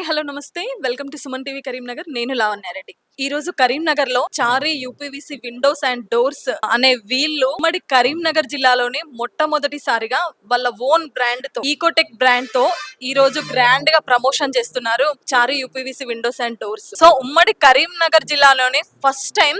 Hi hello నమస్తే. Welcome to Suman TV Karimnagar. నేను లావణ్యారెడ్డి. ఈ రోజు కరీంనగర్లో Chari UPVC windows and doors అనే వీళ్ళు ఉమ్మడి కరీంనగర్ జిల్లాలోనే మొట్టమొదటిసారిగా వాళ్ళ ఓన్ బ్రాండ్తో ఈకోటెక్ బ్రాండ్తో ఈ రోజు గ్రాండ్గా ప్రమోషన్ చేస్తున్నారు Chari UPVC windows and doors. So ఉమ్మడి కరీంనగర్ జిల్లాలోనే ఫస్ట్ టైం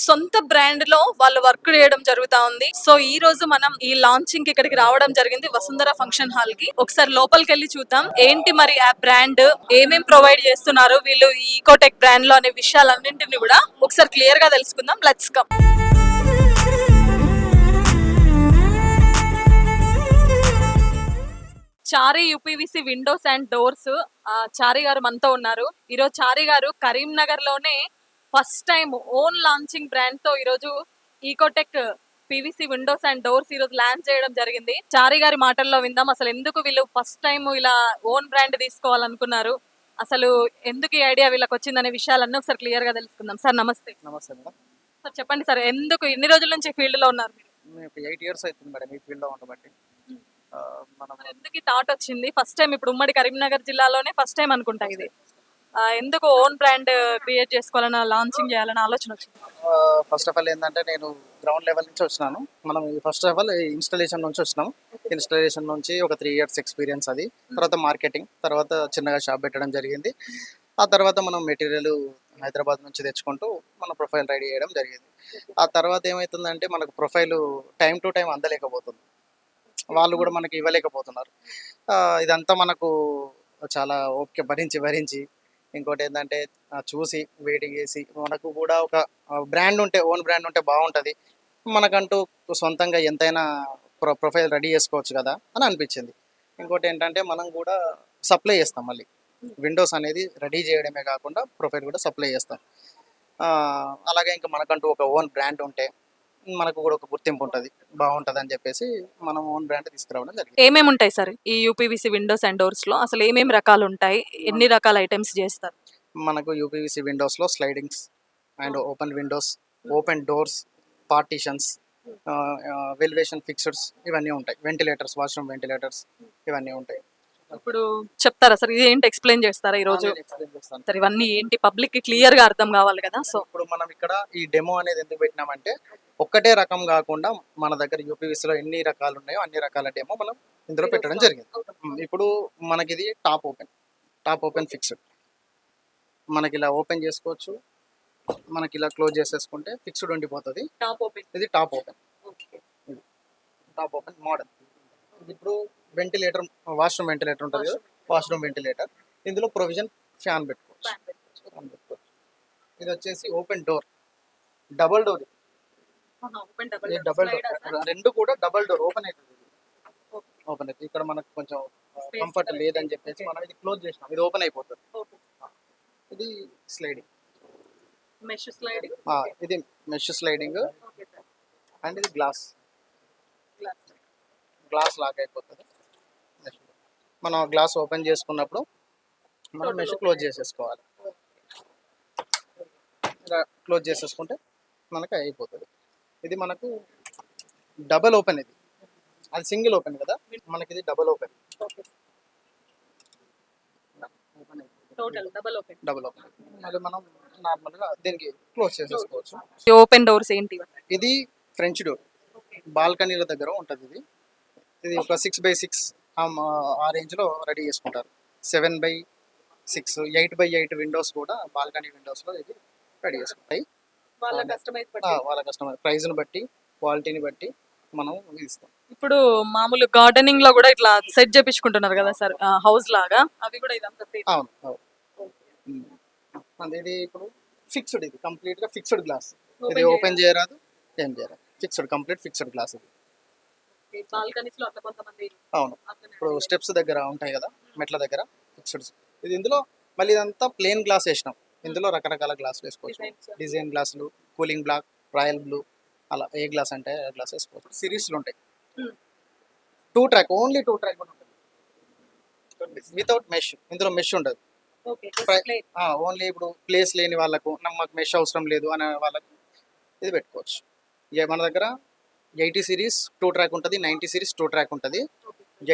సొంత బ్రాండ్లో వాళ్ళు వర్క్ చేయడం జరుగుతా ఉంది. సో ఈ రోజు మనం ఈ లాంచింగ్ ఇక్కడికి రావడం జరిగింది వసుంధర ఫంక్షన్ హాల్కి ఒకసారి లోపలికి వెళ్ళి చూద్దాం. ఏంటి మరి ఆ బ్రాండ్? ఏమేం ప్రొవైడ్ చేస్తున్నారు? వీళ్ళు ఈ ఈకోటెక్ బ్రాండ్లో అనే విషయాలన్నింటినీ కూడా ఒకసారి క్లియర్గా తెలుసుకుందాం. Let's come. Chari UPVC windows and doors Chari garu మనతో ఉన్నారు. ఈరోజు చారీ గారు కరీంనగర్లోనే ఫస్ట్ టైం ఓన్ లాంచింగ్ బ్రాండ్తో ఈరోజు Ecotech PVC windows and doors ఈరోజు లాంచ్ చేయడం జరిగింది. చారీ గారి మాటల్లో విందాం. అసలు ఎందుకు వీళ్ళు ఫస్ట్ టైం ఇలా ఓన్ బ్రాండ్ తీసుకోవాలనుకున్నారు? అసలు ఎందుకు ఈ ఐడియా వీళ్ళకి వచ్చిందనే విషయాలన్నీ ఒకసారి క్లియర్గా తెలుసుకుందాం. సార్ నమస్తే. నమస్తే మేడం. సార్ చెప్పండి సార్ ఎందుకు ఎన్ని రోజుల నుంచి ఫీల్డ్లో ఉన్నారు మీరు? ఎయిట్ ఇయర్స్ అవుతుంది మేడం ఈ ఫీల్డ్లో ఉండబట్టి ఆ, మనం మరి ఎందుకు ఈ థాట్ వచ్చింది? ఫస్ట్ టైం ఇప్పుడు ఉమ్మడి కరీంనగర్ జిల్లాలోనే ఫస్ట్ టైం అనుకుంటా ఇది. ఎందుకు ఓన్ బ్రాండ్ క్రియేట్ చేసుకోవాలని లాంచింగ్ చేయాలని ఆలోచన వచ్చింది? ఫస్ట్ ఆఫ్ ఆల్ ఏంటంటే నేను గ్రౌండ్ లెవెల్ నుంచి వచ్చినాను. మనం ఫస్ట్ ఆఫ్ ఆల్ ఇన్స్టలేషన్ నుంచి వచ్చినాము ఇన్స్టలేషన్ నుంచి ఒక త్రీ ఇయర్స్ ఎక్స్పీరియన్స్ అది. తర్వాత మార్కెటింగ్ తర్వాత చిన్నగా షాప్ పెట్టడం జరిగింది. ఆ తర్వాత మనం మెటీరియల్ హైదరాబాద్ నుంచి తెచ్చుకుంటూ మన ప్రొఫైల్ రెడీ చేయడం జరిగింది. ఆ తర్వాత ఏమవుతుందంటే మనకు ప్రొఫైల్ టైం టు టైం అందలేకపోతుంది. వాళ్ళు కూడా మనకి ఇవ్వలేకపోతున్నారు. ఇదంతా మనకు చాలా ఓకే భరించి భరించి ఇంకోటి ఏంటంటే చూసి వెయిటింగ్ చేసి మనకు కూడా ఒక బ్రాండ్ ఉంటే ఓన్ బ్రాండ్ ఉంటే బాగుంటుంది. మనకంటూ సొంతంగా ఎంతైనా ప్రొ ప్రొఫైల్ రెడీ చేసుకోవచ్చు కదా అని అనిపించింది. ఇంకోటి ఏంటంటే మనం కూడా సప్లై చేస్తాం మళ్ళీ. విండోస్ అనేది రెడీ చేయడమే కాకుండా ప్రొఫైల్ కూడా సప్లై చేస్తాం. అలాగే ఇంకా మనకంటూ ఒక ఓన్ బ్రాండ్ ఉంటే మనకు కూడా ఒక గుర్తింపు ఉంటుంది. బాగుంటుంది అని చెప్పేసి మనం ఓన్ బ్రాండ్ తీసుకురావడం జరిగింది. ఏమేమి ఉంటాయి సార్? ఈ యూపీవీసీ విండోస్ అండ్ డోర్స్లో అసలు ఏమేమి రకాలు ఉంటాయి? ఎన్ని రకాల ఐటమ్స్ చేస్తారు? మనకు UPVC విండోస్లో slidings and open windows open doors partitions elevation fixers ఇవన్నీ ఉంటాయి. వెంటిలేటర్స్ వాష్రూమ్ వెంటిలేటర్స్ ఇవన్నీ ఉంటాయి. ఇప్పుడు చెప్తారా? సార్ ఇది ఏంటి ఎక్స్ప్లెయిన్ చేస్తారా ఈ రోజు. సార్ ఇవన్నీ ఏంటి? పబ్లిక్కి క్లియర్గా అర్థం కావాలి కదా సో ఇప్పుడు మనం ఇక్కడ ఈ డెమో అనేది ఎందుకు పెట్టినామంటే ఒక్కటే రకం కాకుండా మన దగ్గర UPVC లో ఎన్ని రకాలు ఉన్నాయో అన్ని రకాల డెమో మనం ఇందులో పెట్టడం జరిగింది. ఇప్పుడు మనకి ఇది top open. Top open fixed. మనకి ఇలా ఓపెన్ చేసుకోవచ్చు. మనకి ఇలా క్లోజ్ చేసేసుకుంటే ఫిక్స్డ్ ఉండిపోతుంది. Top open. ఇది top open. Top open model. ఇప్పుడు వెంటిలేటర్ వాష్రూమ్ వెంటిలేటర్ ఉంటుంది కదా? వాష్రూమ్ వెంటిలేటర్ ఇందులో ప్రొవిజన్ ఫ్యాన్ పెట్టుకోవచ్చు. ఫ్యాన్ పెట్టుకోవచ్చు. ఇది వచ్చేసి open door double door double door రెండు కూడా డబల్ డోర్ ఓపెన్ అవుతుంది ఓపెన్ అవుతుంది ఇక్కడ మనకు కొంచెం కంఫర్ట్. లేదని చెప్పేసి మనం ఇది క్లోజ్ చేసినాం. ఇది ఓపెన్ అయిపోతుంది. ఇది స్లైడింగ్ మెష్ స్లైడింగ్ ఇది మెష్ స్లైడింగ్ అండ్ ఇది గ్లాస్ గ్లాస్ లాక్ అయిపోతుంది మనం గ్లాస్ ఓపెన్ చేసుకున్నప్పుడు మనం మెష్ క్లోజ్ చేసేసుకోవాలి. ఇలా క్లోజ్ చేసేసుకుంటే మనకి అయిపోతుంది. ఇది మనకు డబల్ ఓపెన్ ఇది. అది సింగిల్ ఓపెన్ కదా? మనకి ఇది double open. Double open double open. మళ్ళీ మనం నార్మల్గా దీనికి క్లోజ్ చేసేసుకోవచ్చు. ఓపెన్ డోర్స్ ఏంటి? ఇది ఫ్రెంచ్ డోర్. బాల్కనీల దగ్గర ఉంటుంది ఇది. ఇది ఒక సిక్స్ బై సిక్స్ ఆ రేంజ్లో రెడీ చేసుకుంటారు. Seven by six eight by eight windows కూడా బాల్కనీ విండోస్లో ఇది రెడీ చేసుకుంటాయి. వాళ్ళ కస్టమైజ్ ఆ, వాళ్ళ కస్టమర్ ప్రైస్ని బట్టి క్వాలిటీని బట్టి మనం ఇస్తాం. ఇప్పుడు మామూలు గార్డెనింగ్లో కూడా ఇట్లా సెట్ చేపించుకుంటున్నారు కదా సార్ హౌస్ లాగా అవి కూడా ఇదంతా. అవును అవును. ఇది ఇప్పుడు ఫిక్స్డ్ ఇది కంప్లీట్గా ఫిక్స్డ్ గ్లాస్. ఇది ఓపెన్ చేయరాదు ఏం చేయరాదు. ఫిక్స్డ్ కంప్లీట్ ఫిక్స్డ్ గ్లాస్ ఇది. ఈ balconies లో అట్లా కొంతమంది అవును. ఇప్పుడు స్టెప్స్ దగ్గర ఉంటాయి కదా మెట్ల దగ్గర ఫిక్స్డ్. ఇది ఇందులో మళ్ళీ ఇదంతా ప్లేన్ గ్లాస్ వేసినాం. ఇందులో రకరకాల గ్లాసులు వేసుకోవచ్చు. డిజైన్ గ్లాసులు కూలింగ్ బ్లాక్ రాయల్ బ్లూ అలా ఏ గ్లాస్ అంటే ఏ గ్లాస్ వేసుకోవచ్చు. సిరీస్లు ఉంటాయి. Two track only two track ఉంటుంది. వితౌట్ మెష్ ఇందులో మెష్ ఉండదు. ఓన్లీ ఇప్పుడు ప్లేస్ లేని వాళ్ళకు మాకు మెష్ అవసరం లేదు అనే వాళ్ళకు ఇది పెట్టుకోవచ్చు. ఇక మన దగ్గర ఎయిటీ సిరీస్ టూ ట్రాక్ ఉంటుంది నైంటీ సిరీస్ టూ ట్రాక్ ఉంటుంది.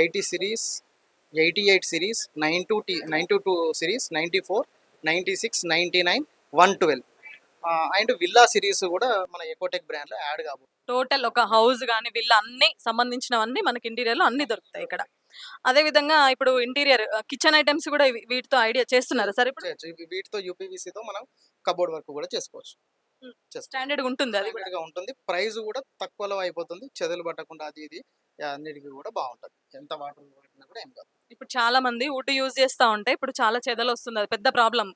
Eighty series eighty eight series nine two T nine two two series ninety four ninety six ninety nine one twelve. And villa series కూడా మన Ecotech బ్రాండ్లో add కాబోతుంది total ఒక house కానీ వీళ్ళ అన్ని సంబంధించినవన్నీ మనకి ఇంటీరియర్లో అన్ని దొరుకుతాయి ఇక్కడ. అదే విధంగా ఇప్పుడు ఇంటీరియర్ కిచెన్ ఐటమ్స్ కూడా వీటితో ఐడియా చేస్తున్నారు సార్ ఇప్పుడు? వీటితో యూపీవీసీతో మనం కబోర్డ్ వర్క్ కూడా చేసుకోవచ్చు. స్టాండర్డ్ ఉంటుంది అది కూడా. గా ఉంటుంది. ప్రైస్ కూడా తక్కువలో అయిపోతుంది. చెదలు పట్టకుండా అది ఇది. అన్నిటికీ కూడా బాగుంటుంది. ఎంత వాటర్ పట్టినా కూడా ఏం కాదు. ఇప్పుడు చాలా మంది వుడ్ యూజ్ చేస్తా ఉంటే ఇప్పుడు చాలా చెదలు వస్తుంది. అది పెద్ద ప్రాబ్లం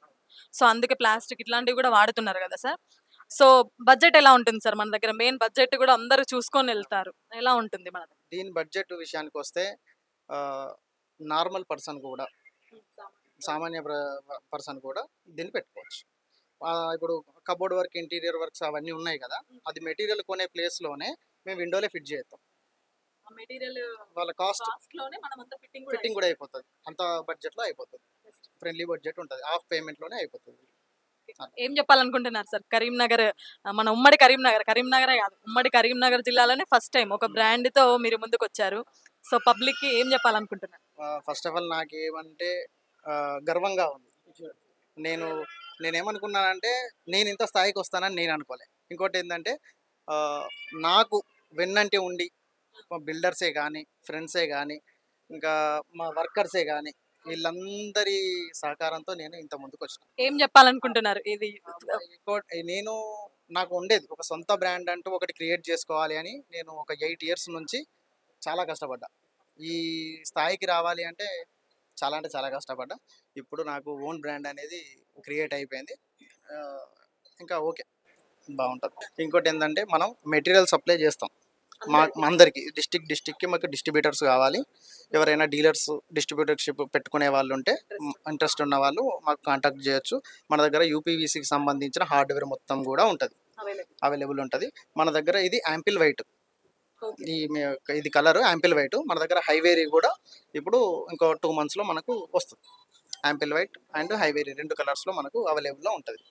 సో అందుకే ప్లాస్టిక్ ఇట్లాంటివి కూడా వాడుతున్నారు కదా సార్. సో బడ్జెట్ ఎలా ఉంటుంది సార్ మన దగ్గర? మెయిన్ బడ్జెట్ కూడా అందరూ చూసుకొని వెళ్తారు. ఎలా ఉంటుంది మన దీని బడ్జెట్ విషయానికి వస్తే నార్మల్ పర్సన్ కూడా సామాన్య పర్సన్ కూడా దీన్ని పెట్టుకోవచ్చు. ఇప్పుడు కబోర్డ్ వర్క్ ఇంటీరియర్ వర్క్స్ అవన్నీ ఉన్నాయి కదా అది మెటీరియల్ కొనే ప్లేస్లోనే మేము విండోలే ఫిట్ చేస్తాం. మెటీరియల్ వాళ్ళ కాస్ట్లోనే ఫిట్టింగ్ కూడా అయిపోతుంది. అంత బడ్జెట్లో అయిపోతుంది. ఫ్రెండ్లీ బడ్జెట్ ఉంటుంది. హాఫ్ పేమెంట్లోనే అయిపోతుంది. ఏం చెప్పాలనుకుంటున్నారు సార్? కరీంనగర్ మన ఉమ్మడి కరీంనగర్ కరీంనగరే కాదు ఉమ్మడి కరీంనగర్ జిల్లాలోనే ఫస్ట్ టైం ఒక బ్రాండ్తో మీరు ముందుకు వచ్చారు సో పబ్లిక్కి ఏం చెప్పాలనుకుంటున్నారు? ఫస్ట్ ఆఫ్ ఆల్ నాకు ఏమంటే గర్వంగా ఉంది. నేను నేనేమనుకున్నానంటే నేను ఇంత స్థాయికి వస్తానని నేను అనుకోలే ఇంకోటి ఏంటంటే నాకు వెన్నంటే ఉండి మా బిల్డర్సే కానీ ఫ్రెండ్సే కానీ ఇంకా మా వర్కర్సే కానీ వీళ్ళందరి సహకారంతో నేను ఇంత ముందుకు వచ్చిన ఏం చెప్పాలనుకుంటున్నారు? ఇది నేను నాకు ఉండేది. ఒక సొంత బ్రాండ్ అంటూ ఒకటి క్రియేట్ చేసుకోవాలి అని నేను ఒక ఎయిట్ ఇయర్స్ నుంచి చాలా కష్టపడ్డా. ఈ స్థాయికి రావాలి అంటే చాలా అంటే చాలా కష్టపడ్డా. ఇప్పుడు నాకు ఓన్ బ్రాండ్ అనేది క్రియేట్ అయిపోయింది. ఇంకా ఓకే. బాగుంటుంది. ఇంకోటి ఏంటంటే మనం మెటీరియల్ సప్లై చేస్తాం. మా అందరికి. డిస్టిక్ డిస్టిక్కి మాకు డిస్ట్రిబ్యూటర్స్ కావాలి. ఎవరైనా డీలర్స్ డిస్ట్రిబ్యూటర్షిప్ పెట్టుకునే వాళ్ళు ఉంటే ఇంట్రెస్ట్ ఉన్న వాళ్ళు మాకు కాంటాక్ట్ చేయొచ్చు. మన దగ్గర యూపీవీసీకి సంబంధించిన హార్డ్వేర్ మొత్తం కూడా ఉంటుంది. అవైలబుల్ ఉంటుంది. మన దగ్గర ఇది యాంపిల్ వైట్. ఈ ఇది కలర్ యాంపిల్ వైట్. మన దగ్గర హైవేరీ కూడా ఇప్పుడు ఇంకో టూ మంత్స్లో మనకు వస్తుంది. యాంపిల్ వైట్ అండ్ హైవేరీ రెండు కలర్స్లో మనకు అవైలబుల్లో ఉంటుంది.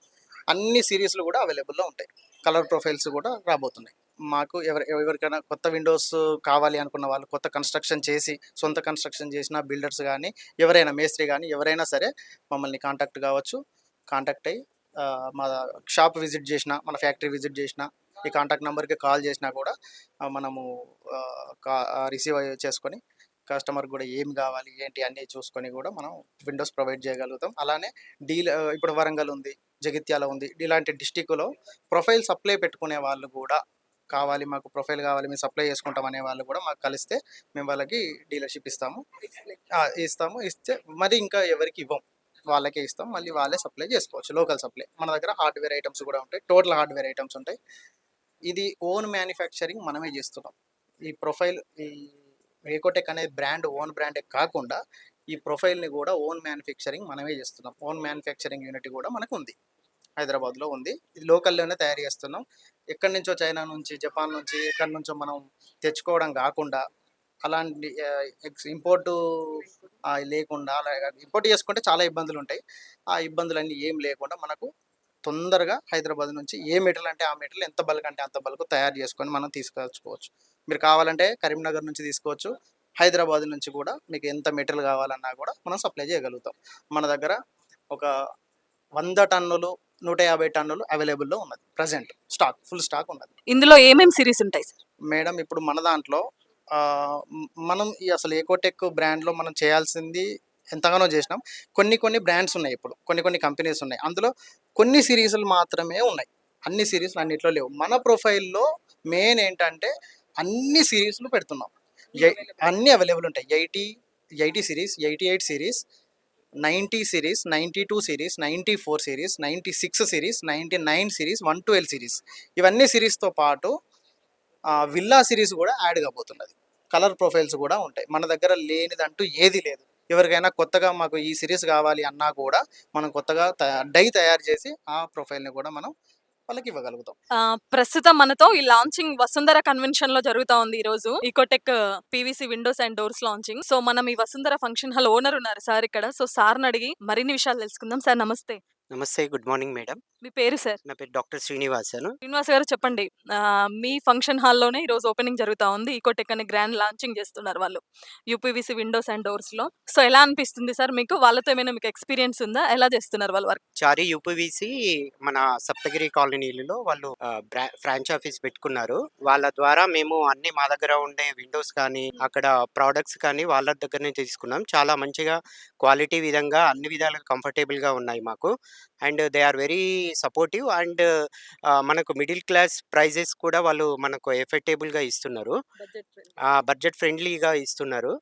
అన్ని సిరీస్లు కూడా అవైలబుల్లో ఉంటాయి. కలర్ ప్రొఫైల్స్ కూడా రాబోతున్నాయి. మాకు ఎవరి ఎవరికైనా కొత్త విండోస్ కావాలి అనుకున్న వాళ్ళు కొత్త కన్స్ట్రక్షన్ చేసి సొంత కన్స్ట్రక్షన్ చేసిన బిల్డర్స్ కానీ ఎవరైనా మేస్త్రి కానీ ఎవరైనా సరే మమ్మల్ని కాంటాక్ట్ కావచ్చు. కాంటాక్ట్ అయ్యి మా షాప్ విజిట్ చేసిన మన ఫ్యాక్టరీ విజిట్ చేసిన ఈ కాంటాక్ట్ నెంబర్కి కాల్ చేసినా కూడా మనము రిసీవ్ చేసుకొని కస్టమర్ కూడా ఏం కావాలి ఏంటి అన్నీ చూసుకొని కూడా మనం విండోస్ ప్రొవైడ్ చేయగలుగుతాం. అలానే డీల్ ఇప్పుడు వరంగల్ ఉంది జగిత్యాల ఉంది ఇలాంటి డిస్టిక్లో ప్రొఫైల్ సప్లై పెట్టుకునే వాళ్ళు కూడా కావాలి మాకు ప్రొఫైల్ కావాలి మేము సప్లై చేసుకుంటాం అనే వాళ్ళు కూడా మాకు కలిస్తే మేము వాళ్ళకి డీలర్షిప్ ఇస్తాము. ఇస్తాము ఇస్తే మరి ఇంకా ఎవరికి ఇవ్వం వాళ్ళకే ఇస్తాం మళ్ళీ వాళ్ళే సప్లై చేసుకోవచ్చు లోకల్ సప్లై. మన దగ్గర హార్డ్వేర్ ఐటమ్స్ కూడా ఉంటాయి టోటల్ హార్డ్వేర్ ఐటమ్స్ ఉంటాయి. ఇది ఓన్ మ్యానుఫ్యాక్చరింగ్ మనమే చేస్తున్నాం. ఈ ప్రొఫైల్ ఈ రేకోటెక్ అనే బ్రాండ్ ఓన్ బ్రాండే కాకుండా ఈ ప్రొఫైల్ని కూడా ఓన్ మ్యానుఫ్యాక్చరింగ్ మనమే చేస్తున్నాం. ఓన్ మ్యానుఫ్యాక్చరింగ్ యూనిట్ కూడా మనకు ఉంది. హైదరాబాద్లో ఉంది. ఇది లోకల్లోనే తయారు చేస్తున్నాం. ఎక్కడి నుంచో చైనా నుంచి జపాన్ నుంచి ఎక్కడి నుంచో మనం తెచ్చుకోవడం కాకుండా అలాంటి ఇంపోర్టు లేకుండా అలా ఇంపోర్ట్ చేసుకుంటే చాలా ఇబ్బందులు ఉంటాయి. ఆ ఇబ్బందులన్నీ ఏం లేకుండా మనకు తొందరగా హైదరాబాద్ నుంచి ఏ మెటీరియల్ అంటే ఆ మెటీరియల్ ఎంత బల్క్ అంటే అంత బల్క్ తయారు చేసుకొని మనం తీసుకొచ్చుకోవచ్చు మీరు కావాలంటే కరీంనగర్ నుంచి తీసుకోవచ్చు. హైదరాబాద్ నుంచి కూడా మీకు ఎంత మెటీరియల్ కావాలన్నా కూడా మనం సప్లై చేయగలుగుతాం. మన దగ్గర ఒక వంద టన్నులు నూట యాభై టన్నులు అవైలబుల్లో ఉన్నది ప్రజెంట్ స్టాక్ ఫుల్ స్టాక్ ఉన్నది. ఇందులో ఏమేం సిరీస్ ఉంటాయి సార్? మేడం ఇప్పుడు మన దాంట్లో మనం ఈ అసలు ఏకోటెక్ బ్రాండ్లో మనం చేయాల్సింది ఎంతగానో చేసినాం. కొన్ని కొన్ని బ్రాండ్స్ ఉన్నాయి ఇప్పుడు. కొన్ని కొన్ని కంపెనీస్ ఉన్నాయి. అందులో కొన్ని సిరీస్లు మాత్రమే ఉన్నాయి. అన్ని సిరీస్లు అన్నిట్లో లేవు. మన ప్రొఫైల్లో మెయిన్ ఏంటంటే అన్ని సిరీస్లు పెడుతున్నాం. అన్ని అవైలబుల్ ఉంటాయి. Eighty eighty series eighty eight series ninety series ninety two series ninety four series ninety six series ninety nine series one twelve series. ఇవన్నీ సిరీస్తో పాటు విల్లా సిరీస్ కూడా యాడ్ కాబోతున్నది. కలర్ ప్రొఫైల్స్ కూడా ఉంటాయి. మన దగ్గర లేనిదంటూ ఏది లేదు. ఎవరికైనా కొత్తగా మాకు ఈ సిరీస్ కావాలి అన్నా కూడా మనం కొత్తగా డై తయారు చేసి ఆ ప్రొఫైల్ని కూడా మనం వాళ్ళకి ఇవ్వగలుగుతాం. ప్రస్తుతం మనతో ఈ లాంచింగ్ వసుంధర కన్వెన్షన్లో జరుగుతా ఉంది ఈ రోజు. Ecotech PVC windows and doors launching so మనం ఈ వసుంధర ఫంక్షన్ హాల్ ఓనర్ ఉన్నారు సార్ ఇక్కడ. సో సార్ని అడిగి మరిన్ని విషయాలు తెలుసుకుందాం. సార్ నమస్తే. నమస్తే గుడ్ మార్నింగ్ మేడం. మీ పేరు సార్? నా పేరు డాక్టర్ శ్రీనివాసన్. శ్రీనివాస్ గారు చెప్పండి. ఆ, మీ ఫంక్షన్ హాల్లోనే ఈ రోజు ఓపెనింగ్ జరుగుతా ఉంది. ఈకోటెక్ అనే గ్రాండ్ లాంచింగ్ చేస్తున్నారు వాళ్ళు. యూపీవీసీ విండోస్ అండ్ డోర్స్లో సో ఎలా అనిపిస్తుంది సార్ మీకు? వాళ్ళతో ఏమైనా మీకు ఎక్స్పీరియన్స్ ఉందా? ఎలా చేస్తున్నారు వాళ్ళు వర్క్? చారి యూపీవీసీ మన సప్తగిరి కాలనీలో వాళ్ళు ఫ్రాంచ్ ఆఫీస్ పెట్టుకున్నారు. వాళ్ళ ద్వారా మేము అన్ని మా దగ్గర ఉండే విండోస్ కానీ అక్కడ ప్రోడక్ట్స్ కానీ వాళ్ళ దగ్గరనే తీసుకున్నాం. చాలా మంచిగా క్వాలిటీ విధంగా అన్ని విధాలుగా కంఫర్టబుల్గా ఉన్నాయి మాకు. And they are very supportive and మనకు మిడిల్ క్లాస్ ప్రైజెస్ కూడా వాళ్ళు మనకు ఎఫెక్టబుల్గా ఇస్తున్నారు. బడ్జెట్ ఫ్రెండ్లీగా ఇస్తున్నారు.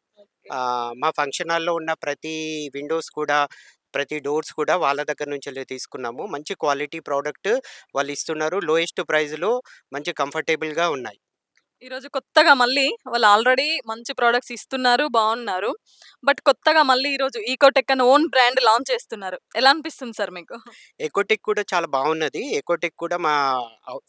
మా ఫంక్షన్ హాల్లో ఉన్న ప్రతి విండోస్ కూడా ప్రతి డోర్స్ కూడా వాళ్ళ దగ్గర నుంచి తీసుకున్నాము. మంచి క్వాలిటీ ప్రోడక్ట్ వాళ్ళు ఇస్తున్నారు. లోయెస్ట్ ప్రైస్లో మంచి కంఫర్టబుల్గా ఉన్నాయి. ఈ రోజు కొత్తగా మళ్ళీ వాళ్ళు ఆల్రెడీ మంచి ప్రోడక్ట్స్ ఇస్తున్నారు బాగున్నారు. బట్ కొత్తగా మళ్ళీ ఈరోజు ఈకోటెక్ అని ఓన్ బ్రాండ్ లాంచ్ చేస్తున్నారు. ఎలా అనిపిస్తుంది సార్ మీకు? ఎకోటెక్ కూడా చాలా బాగున్నది. ఎకోటెక్ కూడా మా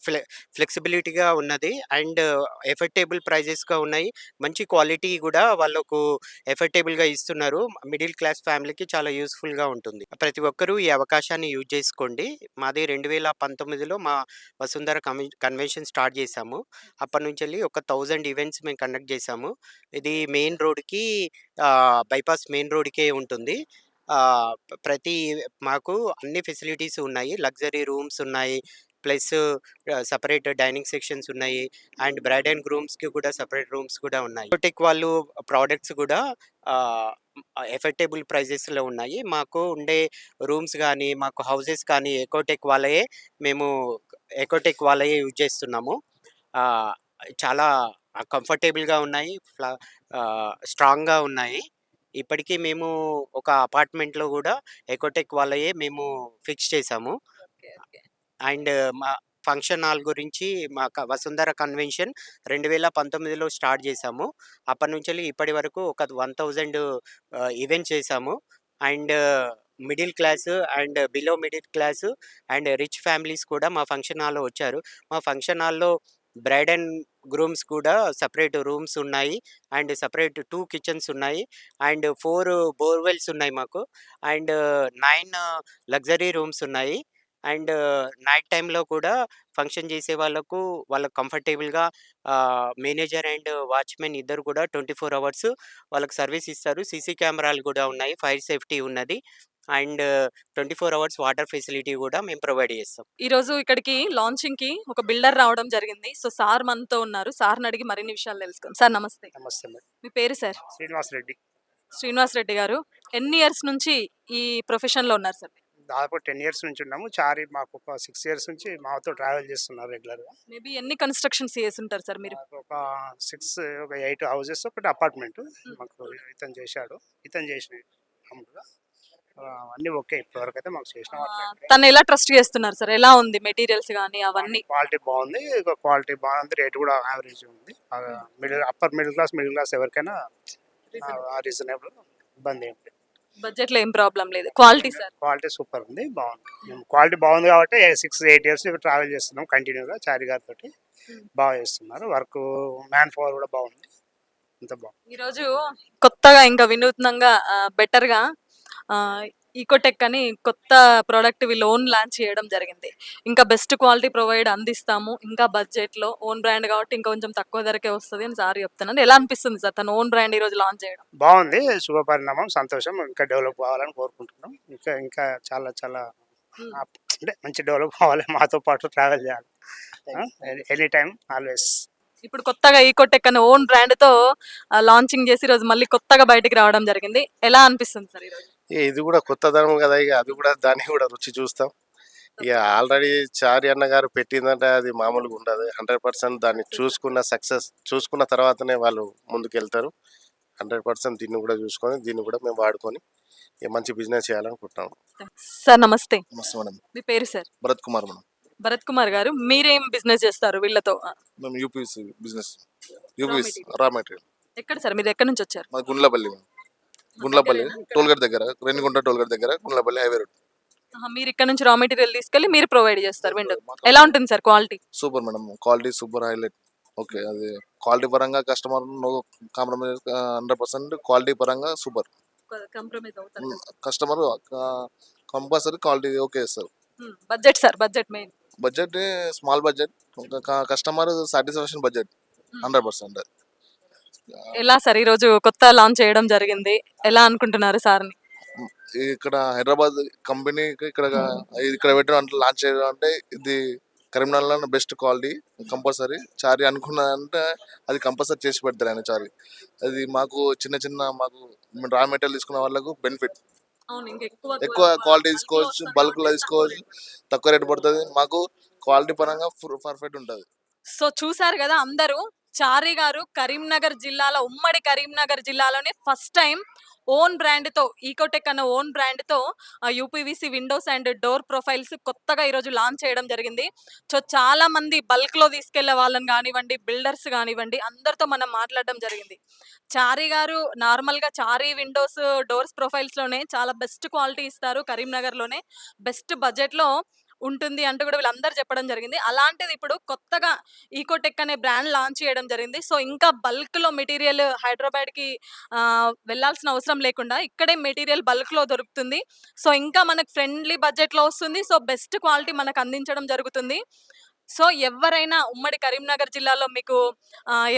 ఫ్లె ఫ్లెక్సిబిలిటీగా ఉన్నది. అండ్ ఎఫర్టేబుల్ ప్రైజెస్గా ఉన్నాయి. మంచి క్వాలిటీ కూడా వాళ్ళకు ఎఫర్టేబుల్గా ఇస్తున్నారు. మిడిల్ క్లాస్ ఫ్యామిలీకి చాలా యూస్ఫుల్గా ఉంటుంది. ప్రతి ఒక్కరూ ఈ అవకాశాన్ని యూజ్ చేసుకోండి. మాది రెండు వేల పంతొమ్మిదిలో మా వసుంధర కన్వెన్ కన్వెన్షన్ స్టార్ట్ చేశాము. అప్పటి నుంచి ఒక థౌజండ్ ఈవెంట్స్ మేము కండక్ట్ చేశాము. ఇది మెయిన్ రోడ్కి బైపాస్ మెయిన్ రోడ్కే ఉంటుంది. ప్రతి మాకు అన్ని ఫెసిలిటీస్ ఉన్నాయి. లగ్జరీ రూమ్స్ ఉన్నాయి. ప్లస్ సపరేట్ డైనింగ్ సెక్షన్స్ ఉన్నాయి. అండ్ బ్రైడ్ అండ్ గ్రూమ్స్కి కూడా సపరేట్ రూమ్స్ కూడా ఉన్నాయి. టెక్ వాళ్ళు ప్రోడక్ట్స్ కూడా ఎఫెక్టబుల్ ప్రైజెస్లో ఉన్నాయి. మాకు ఉండే రూమ్స్ కానీ మాకు హౌసెస్ కానీ ఎకోటెక్ వాళ్ళయే మేము ఎకోటెక్ వాళ్ళయే యూజ్ చేస్తున్నాము. చాలా కంఫర్టబుల్గా ఉన్నాయి. ఫ్లా స్ట్రాంగ్గా ఉన్నాయి. ఇప్పటికీ మేము ఒక అపార్ట్మెంట్లో కూడా ఎకోటెక్ వాళ్ళయే మేము ఫిక్స్ చేసాము అండ్ మా ఫంక్షన్ హాల్ గురించి మా క- వసుంధర కన్వెన్షన్ రెండు వేల పంతొమ్మిదిలో స్టార్ట్ చేసాము అప్పటి నుంచి ఇప్పటి వరకు ఒక వన్ థౌజండ్ ఈవెంట్స్ చేసాము and middle class and below middle class and rich families కూడా మా ఫంక్షన్ హాల్లో వచ్చారు. మా ఫంక్షన్ హాల్లో బ్రైడ్ అండ్ గ్రూమ్స్ కూడా సపరేట్ రూమ్స్ ఉన్నాయి. అండ్ సపరేట్ టూ కిచెన్స్ ఉన్నాయి. అండ్ ఫోర్ బోర్వెల్స్ ఉన్నాయి మాకు. అండ్ నైన్ లగ్జరీ రూమ్స్ ఉన్నాయి. అండ్ నైట్ టైంలో కూడా ఫంక్షన్ చేసే వాళ్ళకు వాళ్ళకు కంఫర్టబుల్గా మేనేజర్ అండ్ వాచ్మెన్ ఇద్దరు కూడా ట్వంటీ ఫోర్ అవర్స్ వాళ్ళకి సర్వీస్ ఇస్తారు. సీసీ కెమెరాలు కూడా ఉన్నాయి. ఫైర్ సేఫ్టీ ఉన్నది. And twenty four hours water facility కూడా మేము ప్రొవైడ్ చేస్తాం. ఈ రోజు ఇక్కడికి లాంచింగ్కి ఒక బిల్డర్ రావడం జరిగింది. సో సార్ మనతో ఉన్నారు. సార్ని అడిగి మరిన్ని విషయాలు తెలుసుకుందాం. సార్ నమస్తే. నమస్తే మీ పేరు సార్? శ్రీనివాస్ రెడ్డి. శ్రీనివాస్ రెడ్డి గారు. ఎన్ని ఇయర్స్ నుంచి ఈ ప్రొఫెషన్లో ఉన్నారు సార్? దాదాపు టెన్ ఇయర్స్ నుంచి ఉన్నాము. చారి మాకు ఒక సిక్స్ ఇయర్స్ నుంచి మాతో ట్రావెల్ చేస్తున్నారు రెగ్యులర్గా. మేబీ ఎన్ని కన్స్ట్రక్షన్స్ చేసి ఉంటారు సార్ మీరు? ఒక సిక్స్ ఒక ఎయిట్ హౌసెస్ ఒకటి అపార్ట్మెంట్ మాకు ఇతను చేశాడు. ఇతను చేసిన అమౌంట్గా అన్నీ ఓకే. ఇప్పటివరకు అయితే మాకు చేసిన తను ఎలా ట్రస్ట్ చేస్తున్నారు సార్? ఎలా ఉంది మెటీరియల్స్ కానీ అవన్నీ? క్వాలిటీ బాగుంది. క్వాలిటీ బాగుంది రేట్ కూడా యావరేజ్ ఉంది. Middle upper middle class middle class ఎవరికైనా రీజనబుల్ ఇబ్బంది ఏం లేదు. బడ్జెట్లో ఏం ప్రాబ్లం లేదు. Quality sir. క్వాలిటీ సూపర్ ఉంది బాగుంది. క్వాలిటీ బాగుంది కాబట్టి సిక్స్ ఎయిట్ ఇయర్స్ ట్రావెల్ చేస్తున్నాం కంటిన్యూగా చారి గారితో బాగా చేస్తున్నారు. వర్క్ మ్యాన్ పవర్ కూడా బాగుంది. అంత బాగుంది. ఈరోజు కొత్తగా ఇంకా వినూత్నంగా బెటర్గా ఈకోటెక్ అని కొత్త ప్రోడక్ట్ వీళ్ళు ఓన్ లాంచ్ చేయడం జరిగింది. ఇంకా బెస్ట్ క్వాలిటీ ప్రొవైడ్ అందిస్తాము. ఇంకా బడ్జెట్లో ఓన్ బ్రాండ్ కాబట్టి ఇంకా కొంచెం తక్కువ ధరకే వస్తుంది అని సార్ చెప్తున్నాను ఎలా అనిపిస్తుంది సార్ తన ఓన్ బ్రాండ్ ఈ రోజు లాంచ్ చేయడం? బాగుంది. శుభ పరిణామం సంతోషం. ఇంకా డెవలప్ కావాలని కోరుకుంటున్నాం. ఇంకా ఇంకా చాలా చాలా అంటే మంచి డెవలప్ కావాలి. మాతో పాటు ట్రావెల్ చేయాలి. ఎనీ టైం ఆల్వేస్ ఇప్పుడు కొత్తగా ఈకోటెక్ అనే ఓన్ బ్రాండ్తో లాంచింగ్ చేసి ఈ రోజు మళ్ళీ కొత్తగా బయటికి రావడం జరిగింది. ఎలా అనిపిస్తుంది సార్ ఈరోజు? ఇది కూడా కొత్త ధనం కదా ఇక అది కూడా దాన్ని కూడా రుచి చూస్తాం. ఇక ఆల్రెడీ చారి అన్న గారు పెట్టిందంటే అది మామూలుగా ఉండదు. హండ్రెడ్ పర్సెంట్ దాన్ని చూసుకున్న సక్సెస్ చూసుకున్న తర్వాతనే వాళ్ళు ముందుకెళ్తారు. హండ్రెడ్ పర్సెంట్ దీన్ని కూడా చూసుకొని దీన్ని కూడా మేము వాడుకొని ఇక మంచి బిజినెస్ చేయాలనుకుంటున్నాం. సార్ నమస్తే. నమస్తే మేడం. మీ పేరు సార్? భరత్ కుమార్ మేడం. భరత్ కుమార్ గారు మీరేం బిజినెస్ చేస్తారు వీళ్ళతో? మేము UPS business. UPS raw material ఎక్కడ సార్? మీరు ఎక్కడి నుంచి వచ్చారు? మా గుండ్లపల్లి మేడం. గుండ్లపల్లి? టోల్గేట్ దగ్గర రెన్నిగుంట టోల్గేట్ దగ్గర గుండ్లపల్లి హైవే రోడ్. ఆహా, మీరు ఇక్కడ నుంచి రా మెటీరియల్ తీసుకెళ్ళి మీరు ప్రొవైడ్ చేస్తారు విండో ఎలా ఉంటుంది sir quality super madam quality super highlight okay అది క్వాలిటీ పరంగా customer no compromise hundred percent quality పరంగా సూపర్ కంప్రమైజ్ అవుతారు కస్టమర్ కంపల్సరీ క్వాలిటీ ఓకే చేస్తారు budget sir budget main budget small budget customer satisfaction budget hundred percent ఎలా sir ఈ రోజు కొత్త launch చేయడం జరిగింది? ఎలా అనుకుంటున్నారు సార్ని? ఇక్కడ హైదరాబాద్ కంపెనీకి ఇక్కడ ఇక్కడ పెట్టడం అంటే లాంచ్ చేయడం అంటే ఇది కరీంనగర్లో బెస్ట్ క్వాలిటీ కంపల్సరీ చారి అనుకున్నదంటే అది కంపల్సరీ చేసి పెడతారు ఆయన చారి అది మాకు చిన్న చిన్న మాకు రా మెటీరియల్ తీసుకున్న వాళ్ళకు బెనిఫిట్ ఎక్కువ ఎక్కువ క్వాలిటీ తీసుకోవచ్చు బల్క్లో తీసుకోవచ్చు తక్కువ రేట్ పడుతుంది. మాకు క్వాలిటీ పరంగా పర్ఫెక్ట్ ఉంటుంది. సో చూసారు కదా అందరూ చారి గారు కరీంనగర్ జిల్లాలో ఉమ్మడి కరీంనగర్ జిల్లాలోనే ఫస్ట్ టైం ఓన్ బ్రాండ్తో ఈకోటెక్ అన్న own బ్రాండ్తో UPVC windows and door profiles కొత్తగా ఈరోజు లాంచ్ చేయడం జరిగింది. సో చాలా మంది బల్క్లో తీసుకెళ్ళే వాళ్ళని కానివ్వండి బిల్డర్స్ కానివ్వండి అందరితో మనం మాట్లాడడం జరిగింది. చారీ గారు నార్మల్గా చారీ విండోస్ డోర్స్ ప్రొఫైల్స్లోనే చాలా బెస్ట్ క్వాలిటీ ఇస్తారు కరీంనగర్లోనే బెస్ట్ బడ్జెట్లో ఉంటుంది అంటూ కూడా వీళ్ళందరూ చెప్పడం జరిగింది. అలాంటిది ఇప్పుడు కొత్తగా ఈకోటెక్ అనే బ్రాండ్ లాంచ్ చేయడం జరిగింది. సో ఇంకా బల్క్లో మెటీరియల్ హైదరాబాద్కి వెళ్ళాల్సిన అవసరం లేకుండా ఇక్కడే మెటీరియల్ బల్క్లో దొరుకుతుంది. సో ఇంకా మనకు ఫ్రెండ్లీ బడ్జెట్లో వస్తుంది. సో బెస్ట్ క్వాలిటీ మనకు అందించడం జరుగుతుంది. సో ఎవరైనా ఉమ్మడి కరీంనగర్ జిల్లాలో మీకు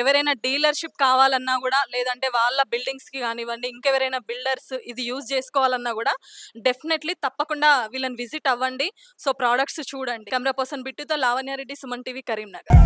ఎవరైనా డీలర్షిప్ కావాలన్నా కూడా లేదంటే వాళ్ళ బిల్డింగ్స్కి కానివ్వండి ఇంకెవరైనా బిల్డర్స్ ఇది యూజ్ చేసుకోవాలన్నా కూడా డెఫినెట్లీ తప్పకుండా వీళ్ళని విజిట్ అవ్వండి. సో ప్రోడక్ట్స్ చూడండి. కెమెరా పర్సన్ బిట్టుతో లావణ్యారెడ్డి సుమన్ టీవీ కరీంనగర్.